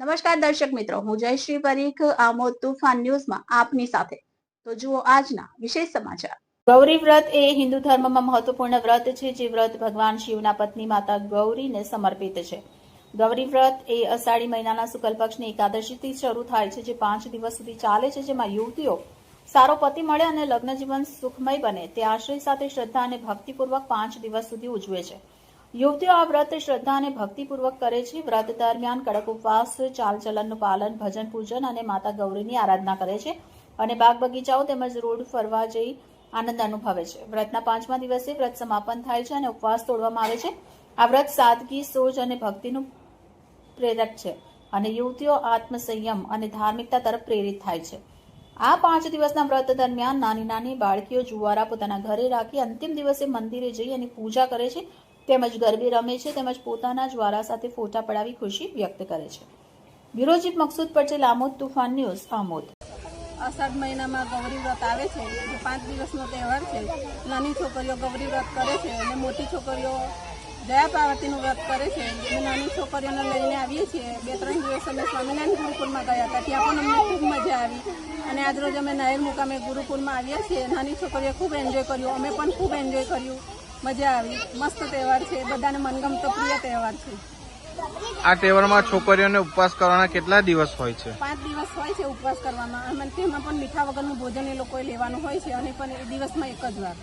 નમસ્કાર દર્શક મિત્રો, હું જયશ્રી પરીખ, આમોદ તુફાન ન્યૂઝમાં આપની સાથે. તો જુઓ આજના વિશેષ સમાચાર. ગૌરી વ્રત એ હિન્દુ ધર્મમાં મહત્વપૂર્ણ વ્રત છે, જે વ્રત ભગવાન શિવના પત્ની માતા ગૌરીને સમર્પિત છે. ગૌરી વ્રત એ અષાઢી મહિનાના શુક્લ પક્ષની એકાદશીથી શરૂ થાય છે, જે પાંચ દિવસ સુધી ચાલે છે, જેમાં યુવતીઓ સારો પતિ મળે અને લગ્ન જીવન સુખમય બને. તે આશ્રય સાથે શ્રદ્ધા અને ભક્તિપૂર્વક પાંચ દિવસ સુધી ઉજવે છે. યુવતીઓ આ વ્રત શ્રદ્ધા અને ભક્તિપૂર્વક કરે છે. વ્રત દરમિયાન કડક ઉપવાસ, ચાલચલનનું પાલન, ભજન પૂજન અને માતા ગૌરીની આરાધના કરે છે અને બાગ બગીચાઓ તેમજ રોડ ફરવા જઈ આનંદ અનુભવે છે. વ્રતના પાંચમા દિવસે વ્રત સમાપન થાય છે અને ઉપવાસ તોડવામાં આવે છે. આ વ્રત સાદગી, સોજ અને ભક્તિનું પ્રેરક છે અને યુવતીઓ આત્મસંયમ અને ધાર્મિકતા તરફ પ્રેરિત થાય છે. આ પાંચ દિવસના વ્રત દરમિયાન નાની નાની બાળકીઓ જુવારા પોતાના ઘરે રાખી અંતિમ દિવસે મંદિરે જઈ અને પૂજા કરે છે. તેમજ ગરબે રમે છે, તેમજ પોતાના જ્વારા સાથે ફોટા પડાવી ખુશી વ્યક્ત કરે છે. બ્યુરોજીત મકસૂદ પટેલ આમોદ તુફાન ન્યૂઝ, આમોદ. અષાઢ મહિનામાં ગૌરી વ્રત આવે છે જે પાંચ દિવસનો તહેવાર છે, નાની છોકરીઓ ગૌરી વ્રત કરે છે, અને મોટી છોકરીઓ જયા પાર્વતીનું વ્રત કરે છે નાની છોકરીઓને લઈને આવીએ છીએ. બે ત્રણ દિવસ અમે સ્વામિનારાયણ ગુરુકુળમાં ગયા હતા, ત્યાં પણ અમને ખૂબ મજા આવી. અને આજરોજ અમે નાયર મુકામે ગુરુકુળમાં આવ્યા છીએ. નાની છોકરીઓ ખૂબ એન્જોય કર્યું, અમે પણ ખૂબ એન્જોય કર્યું. મજા આવી. મસ્ત તહેવાર છે. બધાને મનગમતો પ્રિય તહેવાર છે. આ તહેવારમાં છોકરીઓને ઉપવાસ કરવાના કેટલા દિવસ હોય છે? પાંચ દિવસ હોય છે ઉપવાસ કરવામાં. અને તેમાં પણ મીઠા વગરનું ભોજન એ લોકોએ લેવાનું હોય છે અને પણ એ દિવસમાં એક જ વાર.